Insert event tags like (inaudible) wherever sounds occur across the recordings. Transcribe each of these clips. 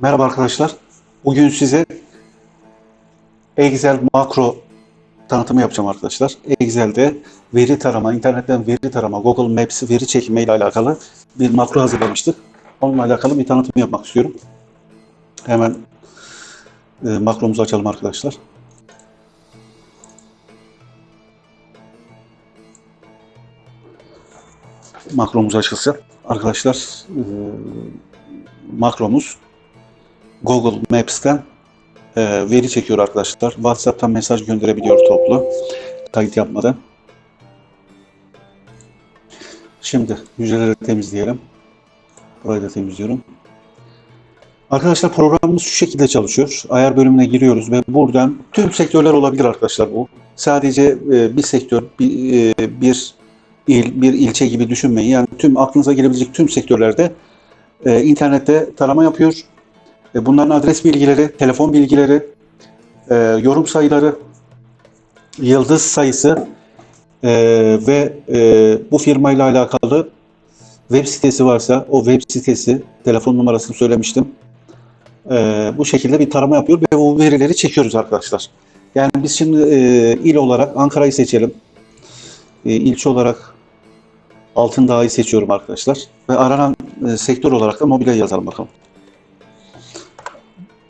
Merhaba arkadaşlar. Bugün size Excel makro tanıtımı yapacağım arkadaşlar. Excel'de veri tarama, internetten veri tarama, Google Maps veri çekimi ile alakalı bir makro hazırlamıştık. Onunla alakalı bir tanıtım yapmak istiyorum. Hemen e, makromuzu açalım arkadaşlar. Makromuz açılsa arkadaşlar e, makromuz Google Maps'ten e, veri çekiyor arkadaşlar. WhatsApp'tan mesaj gönderebiliyor toplu. Kayıt yapmadan. Şimdi hücreleri temizleyelim. Burayı da temizliyorum. Arkadaşlar programımız şu şekilde çalışıyor. Ayar bölümüne giriyoruz ve buradan tüm sektörler olabilir arkadaşlar bu. Sadece e, bir sektör, bir, e, bir il, bir ilçe gibi düşünmeyin. Yani tüm aklınıza gelebilecek tüm sektörlerde e, internette tarama yapıyor. E, bunların adres bilgileri, telefon bilgileri, e, yorum sayıları, yıldız sayısı e, ve bu firmayla alakalı web sitesi varsa o web sitesi, telefon numarasını söylemiştim. Bu şekilde bir tarama yapıyor ve o verileri çekiyoruz arkadaşlar. Yani biz şimdi il olarak Ankara'yı seçelim. İlçe olarak Altındağ'ı seçiyorum arkadaşlar. Ve aranan sektör olarak da mobilya yazalım bakalım.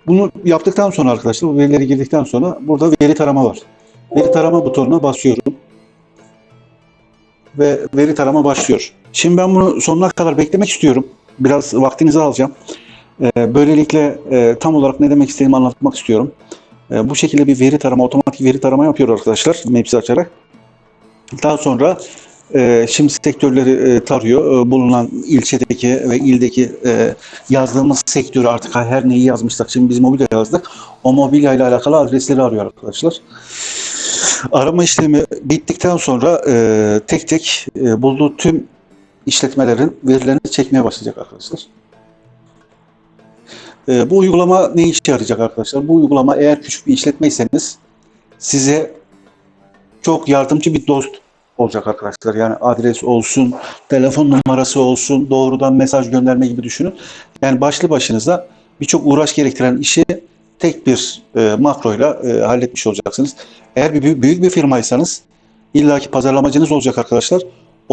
Bunu yaptıktan sonra arkadaşlar, bu verileri girdikten sonra burada veri tarama var. Veri tarama butonuna basıyorum. Ve veri tarama başlıyor. Şimdi ben bunu sonuna kadar beklemek istiyorum. Biraz vaktinizi alacağım. E, böylelikle e, tam olarak ne demek istediğimi anlatmak istiyorum. E, bu şekilde bir veri tarama, otomatik veri tarama yapıyor arkadaşlar. Maps'i açarak. Daha sonra şimdi sektörleri e, tarıyor. E, bulunan ilçedeki ve ildeki e, yazdığımız sektörü artık her neyi yazmışsak şimdi biz mobilya yazdık. O mobilya ile alakalı adresleri arıyor arkadaşlar. Arama işlemi bittikten sonra e, tek tek bulduğu tüm işletmelerin verilerini çekmeye başlayacak arkadaşlar. Bu uygulama ne işe yarayacak arkadaşlar? Bu uygulama eğer küçük bir işletmeyseniz size çok yardımcı bir dost olacak arkadaşlar. Yani adres olsun, telefon numarası olsun, doğrudan mesaj gönderme gibi düşünün. Yani başlı başınıza birçok uğraş gerektiren işi tek bir e, makroyla e, halletmiş olacaksınız. Eğer bir büyük bir firmaysanız illaki pazarlamacınız olacak arkadaşlar.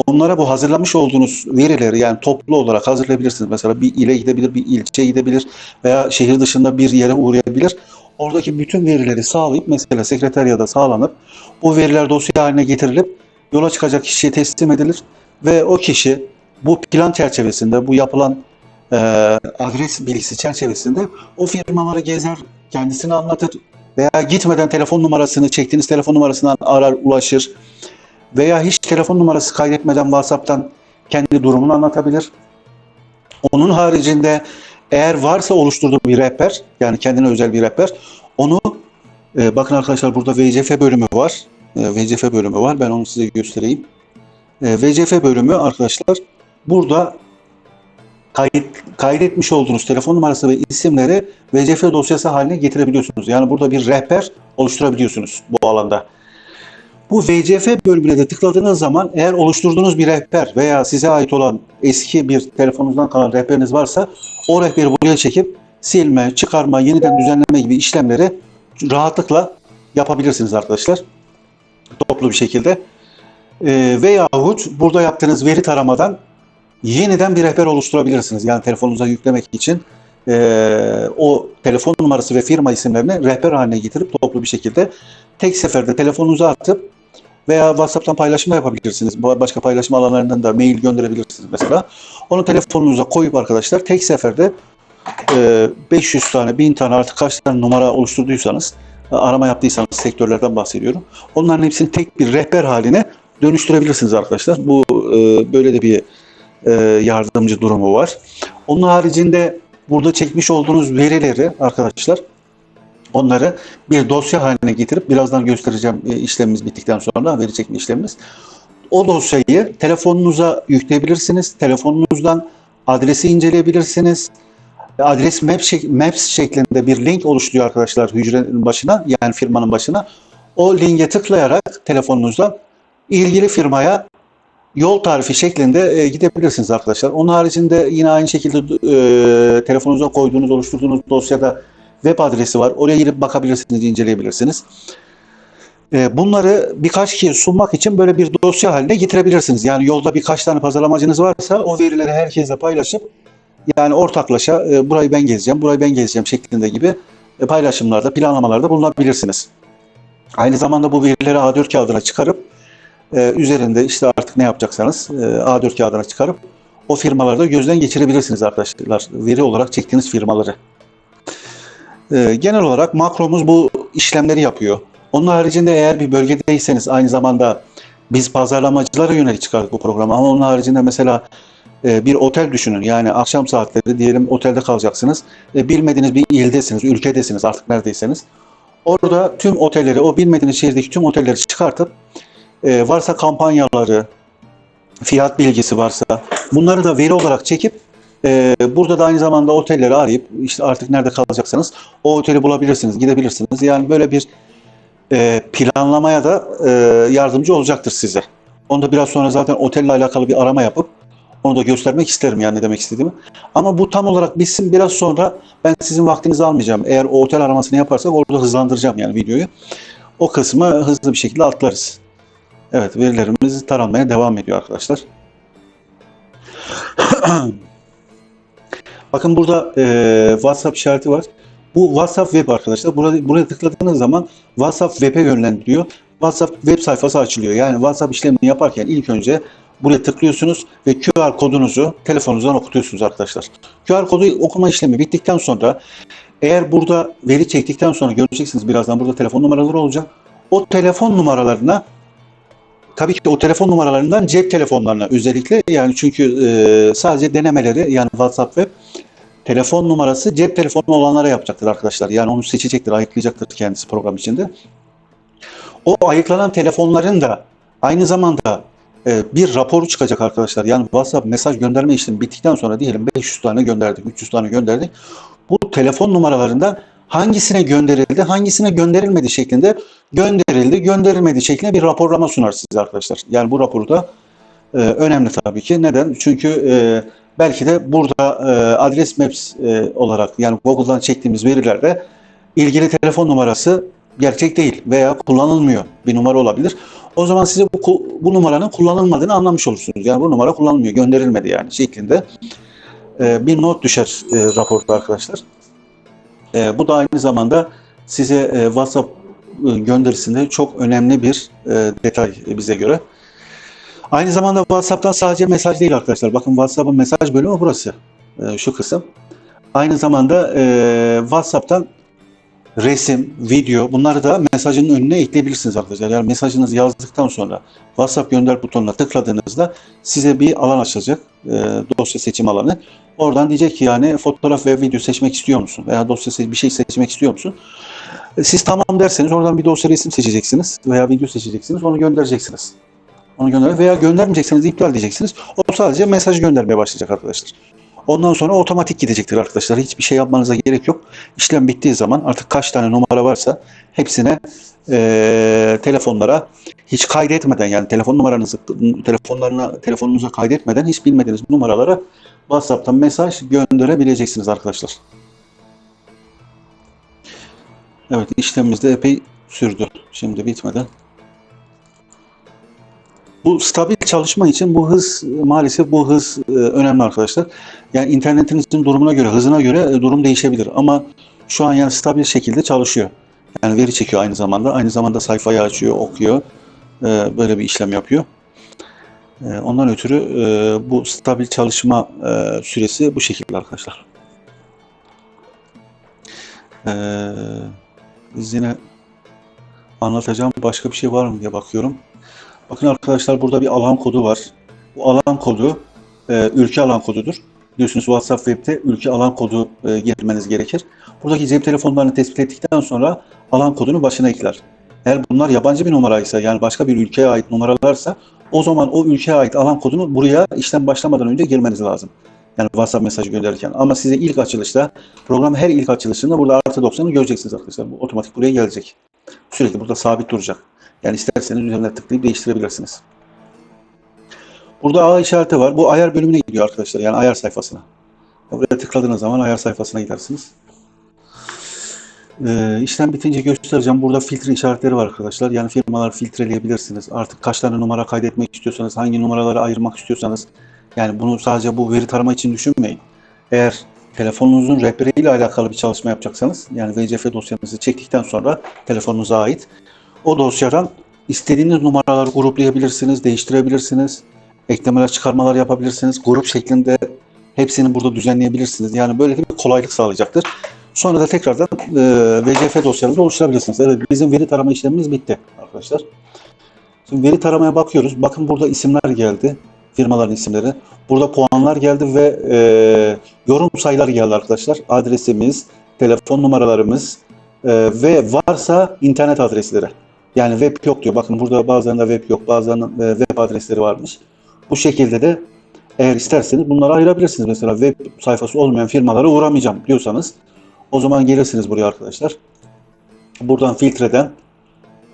Onlara bu hazırlamış olduğunuz verileri yani toplu olarak hazırlayabilirsiniz. Mesela bir ile gidebilir, bir ilçeye gidebilir veya şehir dışında bir yere uğrayabilir. Oradaki bütün verileri sağlayıp mesela sekreteriyada sağlanıp bu veriler dosya haline getirilip yola çıkacak kişiye teslim edilir ve o kişi bu plan çerçevesinde, bu yapılan e, adres bilgisi çerçevesinde o firmaları gezer, kendisini anlatır veya gitmeden telefon numarasını, çektiğiniz telefon numarasından arar, ulaşır veya hiç telefon numarası kaydetmeden WhatsApp'tan kendi durumunu anlatabilir. Onun haricinde eğer varsa oluşturduğu bir rehber, yani kendine özel bir rehber, onu e, bakın arkadaşlar burada VCF bölümü var. E, VCF bölümü var. Ben onu size göstereyim. E, VCF bölümü arkadaşlar burada kayıt, kaydetmiş olduğunuz telefon numarası ve isimleri VCF dosyası haline getirebiliyorsunuz. Yani burada bir rehber oluşturabiliyorsunuz bu alanda. Bu VCF bölümüne de tıkladığınız zaman eğer oluşturduğunuz bir rehber veya size ait olan eski bir telefonunuzdan kalan rehberiniz varsa o rehberi buraya çekip silme, çıkarma, yeniden düzenleme gibi işlemleri rahatlıkla yapabilirsiniz arkadaşlar toplu bir şekilde. E, veyahut burada yaptığınız veri taramadan yeniden bir rehber oluşturabilirsiniz. Yani telefonunuza yüklemek için e, o telefon numarası ve firma isimlerini rehber haline getirip toplu bir şekilde tek seferde telefonunuza atıp veya WhatsApp'tan paylaşım da yapabilirsiniz. Başka paylaşım alanlarından da mail gönderebilirsiniz mesela. Onu telefonunuza koyup arkadaşlar tek seferde e, 500 tane, 1000 tane artık kaç tane numara oluşturduysanız arama yaptıysanız sektörlerden bahsediyorum. Onların hepsini tek bir rehber haline dönüştürebilirsiniz arkadaşlar. Bu e, böyle de bir e, yardımcı durumu var. Onun haricinde burada çekmiş olduğunuz verileri arkadaşlar onları bir dosya haline getirip birazdan göstereceğim e, işlemimiz bittikten sonra veri çekme işlemimiz. O dosyayı telefonunuza yükleyebilirsiniz. Telefonunuzdan adresi inceleyebilirsiniz adres map şek maps şeklinde bir link oluşturuyor arkadaşlar hücrenin başına yani firmanın başına. O linke tıklayarak telefonunuzdan ilgili firmaya yol tarifi şeklinde e, gidebilirsiniz arkadaşlar. Onun haricinde yine aynı şekilde e, telefonunuza koyduğunuz, oluşturduğunuz dosyada web adresi var. Oraya girip bakabilirsiniz, inceleyebilirsiniz. E, bunları birkaç kez sunmak için böyle bir dosya haline getirebilirsiniz. Yani yolda birkaç tane pazarlamacınız varsa o verileri herkesle paylaşıp yani ortaklaşa e, burayı ben gezeceğim, burayı ben gezeceğim şeklinde gibi e, paylaşımlarda, planlamalarda bulunabilirsiniz. Aynı zamanda bu verileri A4 kağıdına çıkarıp e, üzerinde işte artık ne yapacaksanız e, A4 kağıdına çıkarıp o firmalarda gözden geçirebilirsiniz arkadaşlar. Veri olarak çektiğiniz firmaları. E, genel olarak makromuz bu işlemleri yapıyor. Onun haricinde eğer bir bölgedeyseniz aynı zamanda biz pazarlamacılara yönelik çıkardık bu programı ama onun haricinde mesela bir otel düşünün. Yani akşam saatleri diyelim otelde kalacaksınız. E, bilmediğiniz bir ildesiniz, ülkedesiniz artık neredeyseniz. Orada tüm otelleri, o bilmediğiniz şehirdeki tüm otelleri çıkartıp e, varsa kampanyaları, fiyat bilgisi varsa bunları da veri olarak çekip e, burada da aynı zamanda otelleri arayıp işte artık nerede kalacaksanız o oteli bulabilirsiniz, gidebilirsiniz. Yani böyle bir e, planlamaya da e, yardımcı olacaktır size. Onu da biraz sonra zaten otelle alakalı bir arama yapıp onu da göstermek isterim yani ne demek istediğimi. Ama bu tam olarak bitsin biraz sonra ben sizin vaktinizi almayacağım. Eğer o otel aramasını yaparsak orada hızlandıracağım yani videoyu. O kısmı hızlı bir şekilde atlarız. Evet verilerimiz taranmaya devam ediyor arkadaşlar. (clears throat) Bakın burada e, WhatsApp işareti var. Bu WhatsApp web arkadaşlar. Burada, buraya tıkladığınız zaman WhatsApp web'e yönlendiriyor. WhatsApp web sayfası açılıyor. Yani WhatsApp işlemini yaparken ilk önce buraya tıklıyorsunuz ve QR kodunuzu telefonunuzdan okutuyorsunuz arkadaşlar. QR kodu okuma işlemi bittikten sonra eğer burada veri çektikten sonra göreceksiniz birazdan burada telefon numaraları olacak. O telefon numaralarına tabii ki o telefon numaralarından cep telefonlarına özellikle yani çünkü e, sadece denemeleri yani WhatsApp web telefon numarası cep telefonu olanlara yapacaktır arkadaşlar. Yani onu seçecektir, ayıklayacaktır kendisi program içinde. O ayıklanan telefonların da aynı zamanda bir raporu çıkacak arkadaşlar. Yani WhatsApp mesaj gönderme işlemi bittikten sonra diyelim 500 tane gönderdik, 300 tane gönderdik. Bu telefon numaralarından hangisine gönderildi, hangisine gönderilmedi şeklinde gönderildi, gönderilmedi şeklinde bir raporlama sunar size arkadaşlar. Yani bu raporu da e, önemli tabii ki. Neden? Çünkü e, belki de burada e, adres maps e, olarak yani Google'dan çektiğimiz verilerde ilgili telefon numarası gerçek değil veya kullanılmıyor bir numara olabilir. O zaman size bu, bu numaranın kullanılmadığını anlamış olursunuz. Yani bu numara kullanılmıyor, gönderilmedi yani şeklinde e, bir not düşer e, raporda arkadaşlar. E, bu da aynı zamanda size e, WhatsApp e, gönderisinde çok önemli bir e, detay bize göre. Aynı zamanda WhatsApp'tan sadece mesaj değil arkadaşlar. Bakın WhatsApp'ın mesaj bölümü burası. E, şu kısım. Aynı zamanda e, WhatsApp'tan resim, video bunları da mesajın önüne ekleyebilirsiniz arkadaşlar. Yani mesajınızı yazdıktan sonra WhatsApp gönder butonuna tıkladığınızda size bir alan açılacak. E, dosya seçim alanı. Oradan diyecek ki yani fotoğraf ve video seçmek istiyor musun? Veya dosya bir şey seçmek istiyor musun? E, siz tamam derseniz oradan bir dosya resim seçeceksiniz veya video seçeceksiniz. Onu göndereceksiniz. Onu gönder veya göndermeyecekseniz iptal edeceksiniz. O sadece mesaj göndermeye başlayacak arkadaşlar. Ondan sonra otomatik gidecektir arkadaşlar. Hiçbir şey yapmanıza gerek yok. İşlem bittiği zaman artık kaç tane numara varsa hepsine e, telefonlara hiç kaydetmeden yani telefon numaranızı telefonlarına telefonunuza kaydetmeden hiç bilmediğiniz numaralara WhatsApp'tan mesaj gönderebileceksiniz arkadaşlar. Evet işlemimiz de epey sürdü. Şimdi bitmeden. Bu stabil çalışma için bu hız maalesef bu hız e, önemli arkadaşlar. Yani internetinizin durumuna göre, hızına göre e, durum değişebilir ama şu an yani stabil şekilde çalışıyor. Yani veri çekiyor aynı zamanda. Aynı zamanda sayfayı açıyor, okuyor. E, böyle bir işlem yapıyor. E, ondan ötürü e, bu stabil çalışma e, süresi bu şekilde arkadaşlar. E, biz yine anlatacağım başka bir şey var mı diye bakıyorum. Bakın arkadaşlar burada bir alan kodu var. Bu alan kodu e, ülke alan kodudur. Biliyorsunuz WhatsApp Web'de ülke alan kodu e, girmeniz gerekir. Buradaki cep telefonlarını tespit ettikten sonra alan kodunu başına ekler. Eğer bunlar yabancı bir numaraysa yani başka bir ülkeye ait numaralarsa o zaman o ülkeye ait alan kodunu buraya işlem başlamadan önce girmeniz lazım. Yani WhatsApp mesajı gönderirken. Ama size ilk açılışta program her ilk açılışında burada artı 90'ı göreceksiniz arkadaşlar. Bu otomatik buraya gelecek. Sürekli burada sabit duracak. Yani isterseniz üzerine tıklayıp değiştirebilirsiniz. Burada A işareti var. Bu ayar bölümüne gidiyor arkadaşlar. Yani ayar sayfasına. Buraya tıkladığınız zaman ayar sayfasına gidersiniz. Ee, işlem bitince göstereceğim. Burada filtre işaretleri var arkadaşlar. Yani firmaları filtreleyebilirsiniz. Artık kaç tane numara kaydetmek istiyorsanız, hangi numaraları ayırmak istiyorsanız. Yani bunu sadece bu veri tarama için düşünmeyin. Eğer telefonunuzun rehberiyle alakalı bir çalışma yapacaksanız, yani VCF dosyanızı çektikten sonra telefonunuza ait o dosyadan istediğiniz numaraları gruplayabilirsiniz, değiştirebilirsiniz. Eklemeler, çıkarmalar yapabilirsiniz. Grup şeklinde hepsini burada düzenleyebilirsiniz. Yani böyle bir kolaylık sağlayacaktır. Sonra da tekrardan e, VCF dosyanızı oluşturabilirsiniz. Evet, bizim veri tarama işlemimiz bitti arkadaşlar. Şimdi veri taramaya bakıyoruz. Bakın burada isimler geldi. Firmaların isimleri. Burada puanlar geldi ve e, yorum sayıları geldi arkadaşlar. Adresimiz, telefon numaralarımız e, ve varsa internet adresleri. Yani web yok diyor. Bakın burada bazılarında web yok, bazılarında e, web adresleri varmış. Bu şekilde de eğer isterseniz bunları ayırabilirsiniz. Mesela web sayfası olmayan firmalara uğramayacağım diyorsanız o zaman gelirsiniz buraya arkadaşlar. Buradan filtreden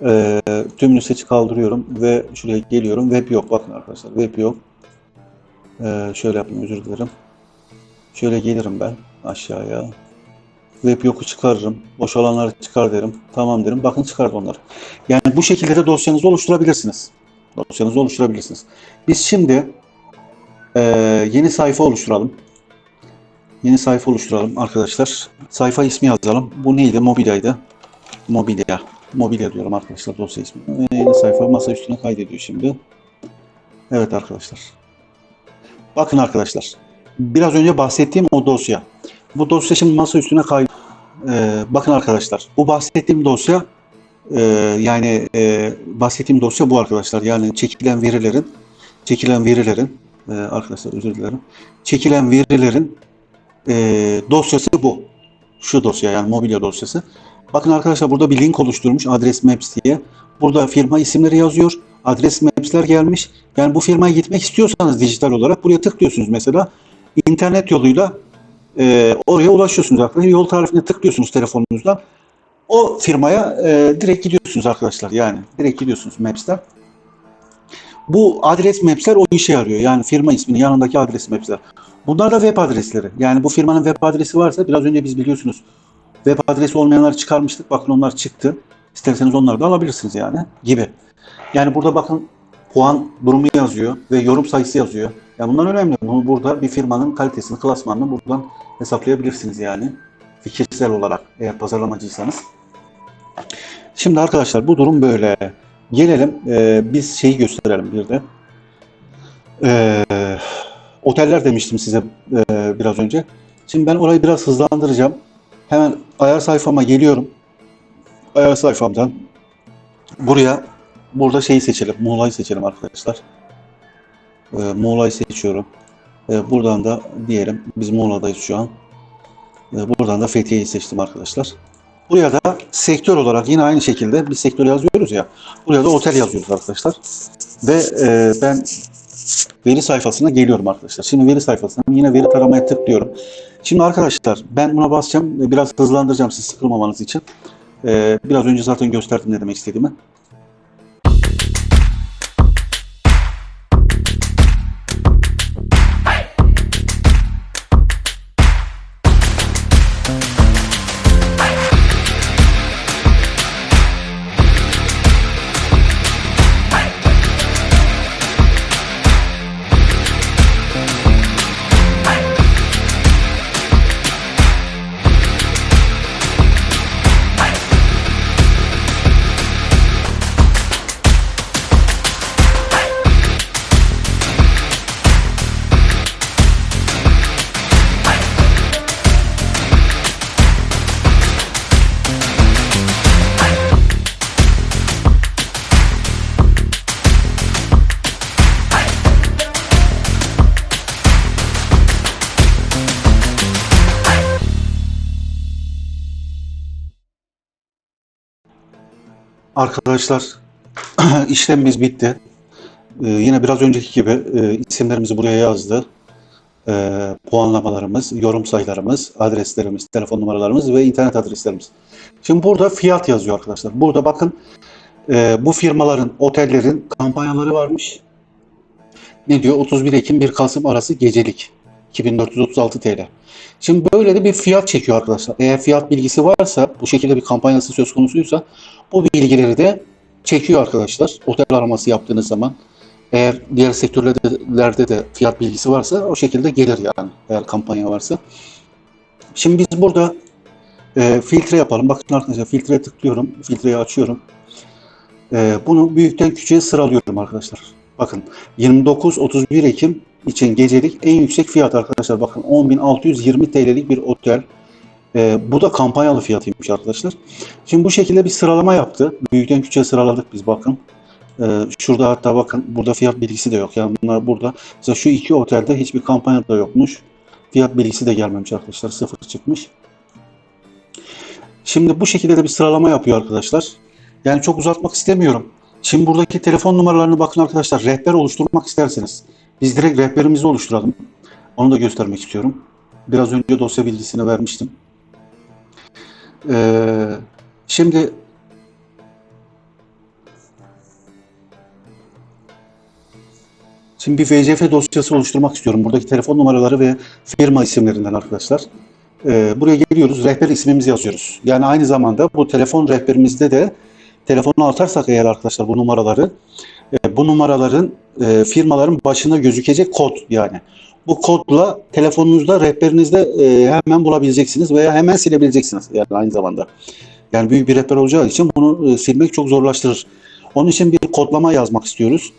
e, tümünü seçi kaldırıyorum ve şuraya geliyorum. Web yok. Bakın arkadaşlar web yok. E, şöyle yapayım özür dilerim. Şöyle gelirim ben aşağıya. Web yoku çıkarırım. Boş alanları çıkar derim. Tamam derim. Bakın çıkardı onları. Yani bu şekilde de dosyanızı oluşturabilirsiniz. Dosyanızı oluşturabilirsiniz. Biz şimdi e, yeni sayfa oluşturalım. Yeni sayfa oluşturalım arkadaşlar. Sayfa ismi yazalım. Bu neydi? Mobilyaydı. Mobilya. Mobilya diyorum arkadaşlar dosya ismi. Ve yeni sayfa masa üstüne kaydediyor şimdi. Evet arkadaşlar. Bakın arkadaşlar. Biraz önce bahsettiğim o dosya. Bu dosya şimdi masa üstüne kay. Ee, bakın arkadaşlar. Bu bahsettiğim dosya e, yani e, bahsettiğim dosya bu arkadaşlar. Yani çekilen verilerin çekilen verilerin e, arkadaşlar özür dilerim. Çekilen verilerin e, dosyası bu. Şu dosya yani mobilya dosyası. Bakın arkadaşlar burada bir link oluşturmuş adres maps diye. Burada firma isimleri yazıyor. Adres maps'ler gelmiş. Yani bu firmaya gitmek istiyorsanız dijital olarak buraya tıklıyorsunuz mesela. İnternet yoluyla e, oraya ulaşıyorsunuz arkadaşlar. Yol tarifine tıklıyorsunuz telefonunuzdan. O firmaya e, direkt gidiyorsunuz arkadaşlar. Yani direkt gidiyorsunuz Maps'ten. Bu adres maps'ler o işe yarıyor. Yani firma isminin yanındaki adres maps'ler. Bunlar da web adresleri. Yani bu firmanın web adresi varsa biraz önce biz biliyorsunuz web adresi olmayanları çıkarmıştık. Bakın onlar çıktı. İsterseniz onları da alabilirsiniz yani gibi. Yani burada bakın puan durumu yazıyor ve yorum sayısı yazıyor. Yani bunlar önemli. Bunu burada bir firmanın kalitesini, klasmanını buradan hesaplayabilirsiniz yani. Fikirsel olarak eğer pazarlamacıysanız. Şimdi arkadaşlar bu durum böyle. Gelelim e, biz şeyi gösterelim bir de. E, oteller demiştim size e, biraz önce. Şimdi ben orayı biraz hızlandıracağım. Hemen ayar sayfama geliyorum. Ayar sayfamdan buraya burada şeyi seçelim. Muğla'yı seçelim arkadaşlar. E, Muğla'yı seçiyorum. E, buradan da diyelim biz Muğla'dayız şu an. E, buradan da Fethiye'yi seçtim arkadaşlar. Buraya da sektör olarak yine aynı şekilde bir sektör yazıyoruz ya. Buraya da otel yazıyoruz arkadaşlar. Ve e, ben veri sayfasına geliyorum arkadaşlar. Şimdi veri sayfasına yine veri taramaya tıklıyorum. Şimdi arkadaşlar ben buna basacağım. Biraz hızlandıracağım siz sıkılmamanız için. E, biraz önce zaten gösterdim ne demek istediğimi. Arkadaşlar (clears throat) işlemimiz bitti. Ee, yine biraz önceki gibi e, isimlerimizi buraya yazdı. Ee, puanlamalarımız, yorum sayılarımız, adreslerimiz, telefon numaralarımız ve internet adreslerimiz. Şimdi burada fiyat yazıyor arkadaşlar. Burada bakın e, bu firmaların, otellerin kampanyaları varmış. ne diyor? 31 Ekim 1 Kasım arası gecelik 2436 TL. Şimdi böyle de bir fiyat çekiyor arkadaşlar. Eğer fiyat bilgisi varsa, bu şekilde bir kampanyası söz konusuysa bu bilgileri de çekiyor arkadaşlar. Otel araması yaptığınız zaman eğer diğer sektörlerde de fiyat bilgisi varsa o şekilde gelir yani eğer kampanya varsa. Şimdi biz burada e, filtre yapalım. Bakın arkadaşlar filtreye tıklıyorum. Filtreyi açıyorum. E, bunu büyükten küçüğe sıralıyorum arkadaşlar. Bakın 29-31 Ekim için gecelik en yüksek fiyat arkadaşlar. Bakın 10.620 TL'lik bir otel. E, bu da kampanyalı fiyatıymış arkadaşlar. Şimdi bu şekilde bir sıralama yaptı. Büyükten küçüğe sıraladık biz bakın. E, şurada hatta bakın burada fiyat bilgisi de yok. Yani bunlar burada. Mesela şu iki otelde hiçbir kampanya da yokmuş. Fiyat bilgisi de gelmemiş arkadaşlar. Sıfır çıkmış. Şimdi bu şekilde de bir sıralama yapıyor arkadaşlar. Yani çok uzatmak istemiyorum. Şimdi buradaki telefon numaralarını bakın arkadaşlar. Rehber oluşturmak isterseniz. Biz direkt rehberimizi oluşturalım. Onu da göstermek istiyorum. Biraz önce dosya bilgisini vermiştim. Ee, şimdi Şimdi bir VCF dosyası oluşturmak istiyorum. Buradaki telefon numaraları ve firma isimlerinden arkadaşlar. Ee, buraya geliyoruz, rehber ismimizi yazıyoruz. Yani aynı zamanda bu telefon rehberimizde de telefonu atarsak eğer arkadaşlar bu numaraları, bu numaraların e, firmaların başına gözükecek kod yani. Bu kodla telefonunuzda, rehberinizde e, hemen bulabileceksiniz veya hemen silebileceksiniz yani aynı zamanda. Yani büyük bir rehber olacağı için bunu e, silmek çok zorlaştırır. Onun için bir kodlama yazmak istiyoruz.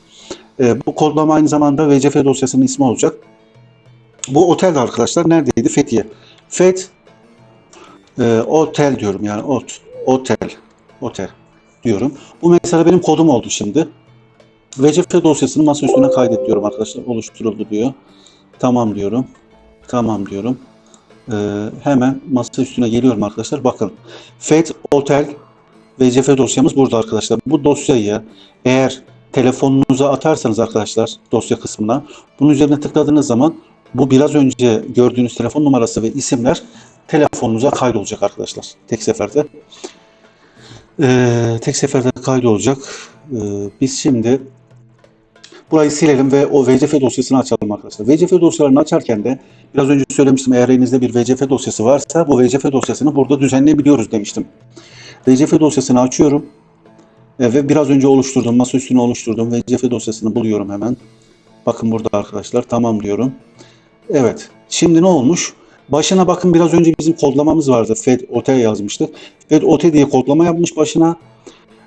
E, bu kodlama aynı zamanda VCF dosyasının ismi olacak. Bu otel arkadaşlar neredeydi? Fethiye. Fet e, otel diyorum yani ot, otel, otel diyorum. Bu mesela benim kodum oldu şimdi. VCF dosyasını masa üstüne kaydet arkadaşlar. Oluşturuldu diyor. Tamam diyorum. Tamam diyorum. E, hemen masa üstüne geliyorum arkadaşlar. Bakın. Fet otel VCF dosyamız burada arkadaşlar. Bu dosyayı eğer telefonunuza atarsanız arkadaşlar dosya kısmına bunun üzerine tıkladığınız zaman bu biraz önce gördüğünüz telefon numarası ve isimler telefonunuza kaydolacak arkadaşlar. Tek seferde. Ee, tek seferde kaydolacak. Ee, biz şimdi burayı silelim ve o VCF dosyasını açalım arkadaşlar. VCF dosyalarını açarken de biraz önce söylemiştim eğer elinizde bir VCF dosyası varsa bu VCF dosyasını burada düzenleyebiliyoruz demiştim. VCF dosyasını açıyorum. E, ve biraz önce oluşturdum, masa üstüne oluşturdum. VCF dosyasını buluyorum hemen. Bakın burada arkadaşlar. Tamam diyorum. Evet. Şimdi ne olmuş? Başına bakın biraz önce bizim kodlamamız vardı. Fed Otel yazmıştık. Fed Otel diye kodlama yapmış başına.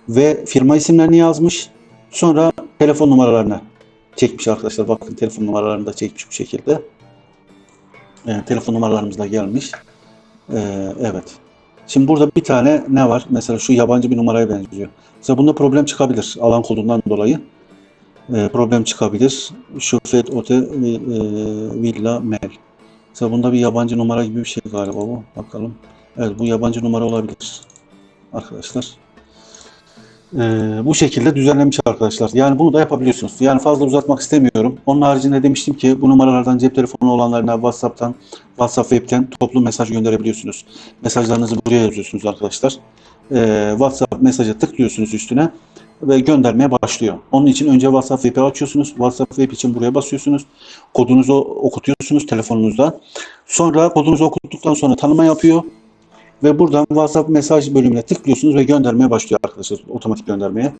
Ve firma isimlerini yazmış. Sonra telefon numaralarını çekmiş arkadaşlar. Bakın telefon numaralarını da çekmiş bu şekilde. E, telefon numaralarımız da gelmiş. E, evet. Şimdi burada bir tane ne var? Mesela şu yabancı bir numaraya benziyor. Mesela bunda problem çıkabilir alan kodundan dolayı. E, problem çıkabilir. Şu Fed Ote e, Villa Mail. Mesela bunda bir yabancı numara gibi bir şey galiba bu. Bakalım. Evet bu yabancı numara olabilir. Arkadaşlar. E, bu şekilde düzenlemiş arkadaşlar. Yani bunu da yapabiliyorsunuz. Yani fazla uzatmak istemiyorum. Onun haricinde demiştim ki bu numaralardan cep telefonu olanlarına WhatsApp'tan, WhatsApp Web'ten toplu mesaj gönderebiliyorsunuz. Mesajlarınızı buraya yazıyorsunuz arkadaşlar. Ee, WhatsApp mesaja tıklıyorsunuz üstüne ve göndermeye başlıyor. Onun için önce WhatsApp Web'i açıyorsunuz. WhatsApp Web için buraya basıyorsunuz. Kodunuzu okutuyorsunuz telefonunuzda. Sonra kodunuzu okuttuktan sonra tanıma yapıyor. Ve buradan WhatsApp mesaj bölümüne tıklıyorsunuz ve göndermeye başlıyor arkadaşlar. Otomatik göndermeye.